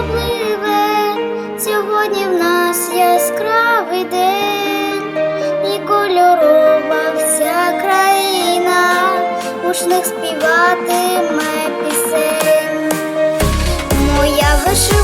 особливе, сьогодні в нас яскравий день. І кольорова вся країна, мушних співатиме пісень. Моя вишивка